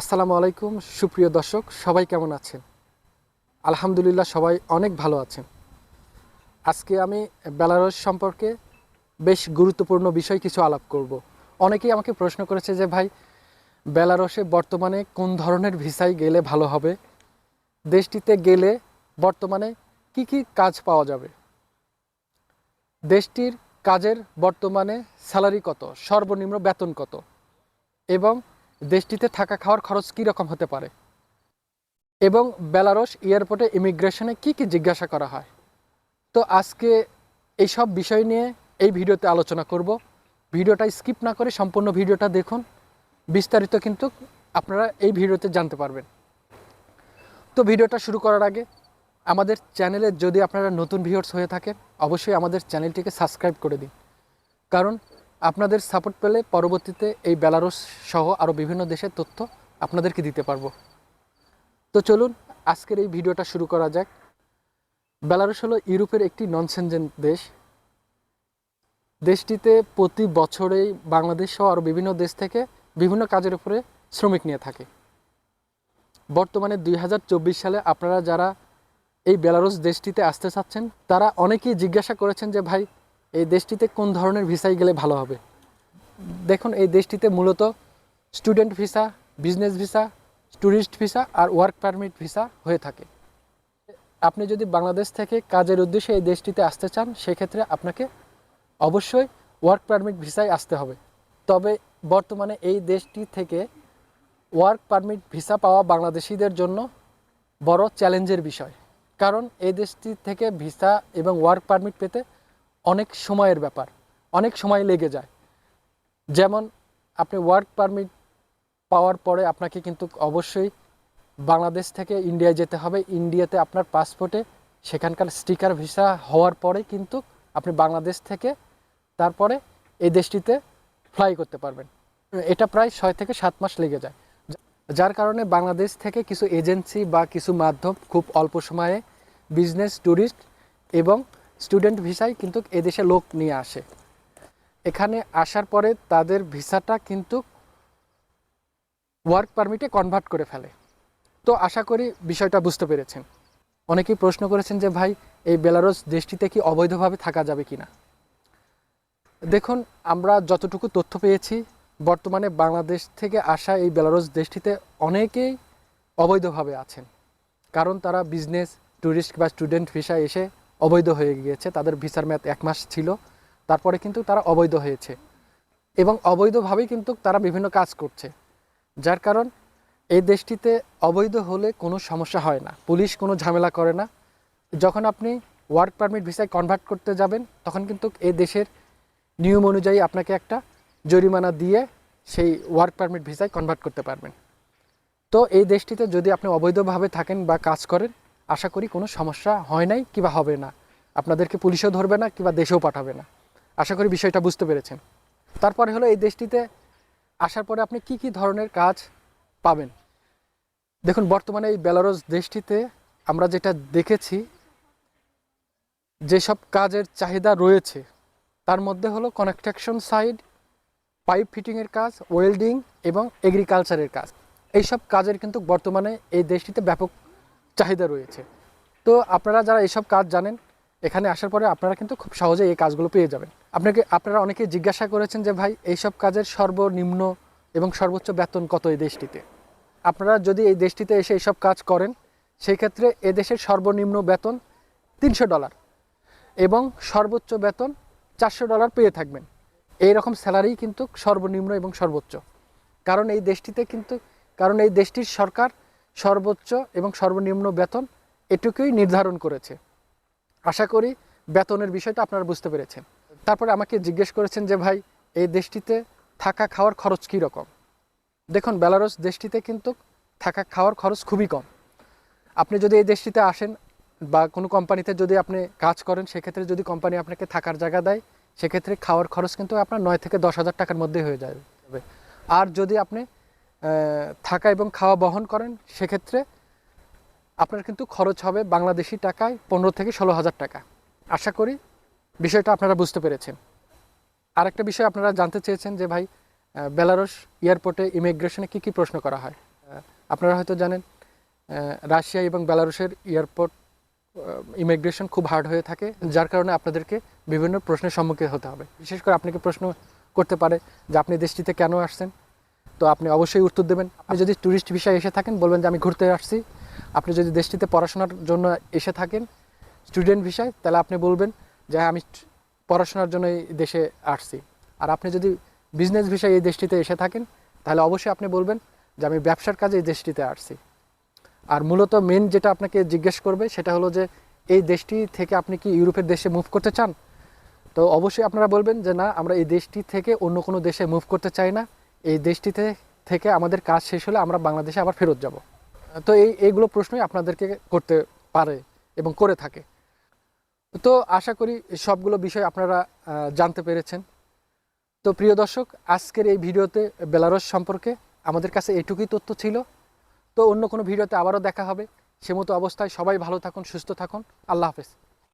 আসসালামু আলাইকুম, সুপ্রিয় দর্শক, সবাই কেমন আছেন? আলহামদুলিল্লাহ সবাই অনেক ভালো আছেন। আজকে আমি বেলারস সম্পর্কে বেশ গুরুত্বপূর্ণ বিষয় কিছু আলাপ করব। অনেকেই আমাকে প্রশ্ন করেছে যে, ভাই, বেলারসে বর্তমানে কোন ধরনের ভিসায় গেলে ভালো হবে? দেশটিতে গেলে বর্তমানে কি কি কাজ পাওয়া যাবে? দেশটির কাজের বর্তমানে স্যালারি কত? সর্বনিম্ন বেতন কত? এবং দেশটিতে থাকা খাওয়ার খরচ কী রকম হতে পারে? এবং বেলারস এয়ারপোর্টে ইমিগ্রেশনে কি কি জিজ্ঞাসা করা হয়? তো আজকে এই সব বিষয় নিয়ে এই ভিডিওতে আলোচনা করব। ভিডিওটা স্কিপ না করে সম্পূর্ণ ভিডিওটা দেখুন। বিস্তারিত কিন্তু আপনারা এই ভিডিওতে জানতে পারবেন। তো ভিডিওটা শুরু করার আগে আমাদের চ্যানেলে যদি আপনারা নতুন ভিউয়ার্স হয়ে থাকেন, অবশ্যই আমাদের চ্যানেলটিকে সাবস্ক্রাইব করে দিন। কারণ আপনাদের সাপোর্ট পেলে পরবর্তীতে এই বেলারুস সহ আরও বিভিন্ন দেশের তথ্য আপনাদেরকে দিতে পারব। তো চলুন, আজকের এই ভিডিওটা শুরু করা যাক। বেলারুস হলো ইউরোপের একটি নন সেনজেন দেশ। দেশটিতে প্রতি বছরেই বাংলাদেশ সহ আরও বিভিন্ন দেশ থেকে বিভিন্ন কাজের উপরে শ্রমিক নিয়ে থাকে। বর্তমানে দুই হাজার চব্বিশ সালে আপনারা যারা এই বেলারুস দেশটিতে আসতে চাচ্ছেন, তারা অনেকেই জিজ্ঞাসা করেছেন যে, ভাই এই দেশটিতে কোন ধরনের ভিসায় গেলে ভালো হবে? দেখুন, এই দেশটিতে মূলত student visa, business visa tourist visa আর ওয়ার্ক পারমিট ভিসা হয়ে থাকে। আপনি যদি বাংলাদেশ থেকে কাজের উদ্দেশ্যে এই দেশটিতে আসতে চান, সেক্ষেত্রে আপনাকে অবশ্যই ওয়ার্ক পারমিট ভিসায় আসতে হবে। তবে বর্তমানে এই দেশটি থেকে ওয়ার্ক পারমিট ভিসা পাওয়া বাংলাদেশিদের জন্য বড় চ্যালেঞ্জের বিষয়। কারণ এই দেশটি থেকে ভিসা এবং ওয়ার্ক পারমিট পেতে অনেক সময়ের ব্যাপার, অনেক সময় লেগে যায়। যেমন আপনি ওয়ার্ক পারমিট পাওয়ার পরে আপনাকে কিন্তু অবশ্যই বাংলাদেশ থেকে ইন্ডিয়ায় যেতে হবে। ইন্ডিয়াতে আপনার পাসপোর্টে সেখানকার স্টিকার ভিসা হওয়ার পরে কিন্তু আপনি বাংলাদেশ থেকে তারপরে এই দেশটিতে ফ্লাই করতে পারবেন। এটা প্রায় ছয় থেকে সাত মাস লেগে যায়। যার কারণে বাংলাদেশ থেকে কিছু এজেন্সি বা কিছু মাধ্যম খুব অল্প সময়ে বিজনেস ট্যুরিস্ট এবং স্টুডেন্ট ভিসায় কিন্তু এদেশে লোক নিয়ে আসে। এখানে আসার পরে তাদের ভিসাটা কিন্তু ওয়ার্ক পারমিটে কনভার্ট করে ফেলে। তো আশা করি বিষয়টা বুঝতে পেরেছেন। অনেকেই প্রশ্ন করেছেন যে, ভাই, এই বেলারস দেশটিতে কি অবৈধভাবে থাকা যাবে কি না? দেখুন, আমরা যতটুকু তথ্য পেয়েছি, বর্তমানে বাংলাদেশ থেকে আসা এই বেলারস দেশটিতে অনেকেই অবৈধভাবে আছেন। কারণ তারা বিজনেস ট্যুরিস্ট বা স্টুডেন্ট ভিসা এসে অবৈধ হয়ে গিয়েছে। তাদের ভিসার মেয়াদ এক মাস ছিল। তারপরে কিন্তু তারা অবৈধ হয়েছে। এবং অবৈধভাবেই কিন্তু তারা বিভিন্ন কাজ করছে। যার কারণ, এই দেশটিতে অবৈধ হলে কোনো সমস্যা হয় না। পুলিশ কোনো ঝামেলা করে না। যখন আপনি ওয়ার্ক পারমিট ভিসায় কনভার্ট করতে যাবেন, তখন কিন্তু এই দেশের নিয়ম অনুযায়ী আপনাকে একটা জরিমানা দিয়ে সেই ওয়ার্ক পারমিট ভিসায় কনভার্ট করতে পারবেন। তো এই দেশটিতে যদি আপনি অবৈধভাবে থাকেন বা কাজ করেন আশা করি কোনো সমস্যা হয় নাই কিবা হবে না। আপনাদেরকে পুলিশও ধরবে না কিংবা দেশেও পাঠাবে না। আশা করি বিষয়টা বুঝতে পেরেছেন। তারপরে হলো এই দেশটিতে আসার পরে আপনি কি কি ধরনের কাজ পাবেন? দেখুন, বর্তমানে এই বেলারস দেশটিতে আমরা যেটা দেখেছি, যেসব কাজের চাহিদা রয়েছে, তার মধ্যে হলো কনস্ট্রাকশন সাইড, পাইপ ফিটিংয়ের কাজ, ওয়েল্ডিং এবং এগ্রিকালচারের কাজ। এইসব কাজের কিন্তু বর্তমানে এই দেশটিতে ব্যাপক চাহিদা রয়েছে। তো আপনারা যারা এইসব কাজ জানেন, এখানে আসার পরে আপনারা কিন্তু খুব সহজে এই কাজগুলো পেয়ে যাবেন। আপনাকে, আপনারা অনেকে জিজ্ঞাসা করেছেন যে, ভাই, এইসব কাজের সর্বনিম্ন এবং সর্বোচ্চ বেতন কত এই দেশটিতে? আপনারা যদি এই দেশটিতে এসে এইসব কাজ করেন সেই ক্ষেত্রে এদেশের সর্বনিম্ন বেতন তিনশো ডলার এবং সর্বোচ্চ বেতন চারশো ডলার পেয়ে থাকবেন। এই রকম স্যালারি কিন্তু সর্বনিম্ন এবং সর্বোচ্চ। কারণ এই দেশটিতে কিন্তু, কারণ এই দেশটির সরকার সর্বোচ্চ এবং সর্বনিম্ন বেতন এটুকুই নির্ধারণ করেছে। আশা করি বেতনের বিষয়টা আপনারা বুঝতে পেরেছেন। তারপরে আমাকে জিজ্ঞেস করেছেন যে, ভাই, এই দেশটিতে থাকা খাওয়ার খরচ কী রকম? দেখুন, বেলারস দেশটিতে কিন্তু থাকা খাওয়ার খরচ খুবই কম। আপনি যদি এই দেশটিতে আসেন বা কোনো কোম্পানিতে যদি আপনি কাজ করেন, সেক্ষেত্রে যদি কোম্পানি আপনাকে থাকার জায়গা দেয়, সেক্ষেত্রে খাওয়ার খরচ কিন্তু আপনার নয় থেকে দশ হাজার টাকার মধ্যে হয়ে যাবে। আর যদি আপনি থাকা এবং খাওয়া বহন করেন, সেক্ষেত্রে আপনার কিন্তু খরচ হবে বাংলাদেশি টাকায় পনেরো থেকে ষোলো হাজার টাকা। আশা করি বিষয়টা আপনারা বুঝতে পেরেছেন। আরেকটা বিষয় আপনারা জানতে চেয়েছেন যে ভাই বেলারস এয়ারপোর্টে ইমিগ্রেশনে কি কি প্রশ্ন করা হয়? আপনারা হয়তো জানেন রাশিয়া এবং বেলারুশের এয়ারপোর্ট ইমিগ্রেশন খুব হার্ড হয়ে থাকে, যার কারণে আপনাদেরকে বিভিন্ন প্রশ্নের সম্মুখীন হতে হবে। বিশেষ করে আপনাকে প্রশ্ন করতে পারে যে আপনি দেশটিতে কেন আসছেন? তো আপনি অবশ্যই উত্তর দেবেন। আপনি যদি ট্যুরিস্ট ভিসায় এসে থাকেন, বলবেন যে আমি ঘুরতে আসছি। আপনি যদি দেশটিতে পড়াশোনার জন্য এসে থাকেন স্টুডেন্ট ভিসায় তাহলে আপনি বলবেন যে আমি পড়াশোনার জন্য এই দেশে আসছি। আর আপনি যদি বিজনেস ভিসায় এই দেশটিতে এসে থাকেন, তাহলে অবশ্যই আপনি বলবেন যে আমি ব্যবসার কাজে এই দেশটিতে আসছি। আর মূলত মেন যেটা আপনাকে জিজ্ঞেস করবে, সেটা হলো যে এই দেশটি থেকে আপনি কি ইউরোপের দেশে মুভ করতে চান? তো অবশ্যই আপনারা বলবেন যে না, আমরা এই দেশটি থেকে অন্য কোনো দেশে মুভ করতে চাই না। এই দেশটিতে থেকে আমাদের কাজ শেষ হলে আমরা বাংলাদেশে আবার ফেরত যাব। তো এই, এইগুলো প্রশ্নই আপনাদেরকে করতে পারে এবং করে থাকে। তো আশা করি সবগুলো বিষয় আপনারা জানতে পেরেছেন। তো প্রিয় দর্শক, আজকের এই ভিডিওতে বেলারস সম্পর্কে আমাদের কাছে এটুকুই তথ্য ছিল। তো অন্য কোনো ভিডিওতে আবারও দেখা হবে। সে মতো অবস্থায় সবাই ভালো থাকুন, সুস্থ থাকুন। আল্লাহ হাফেজ।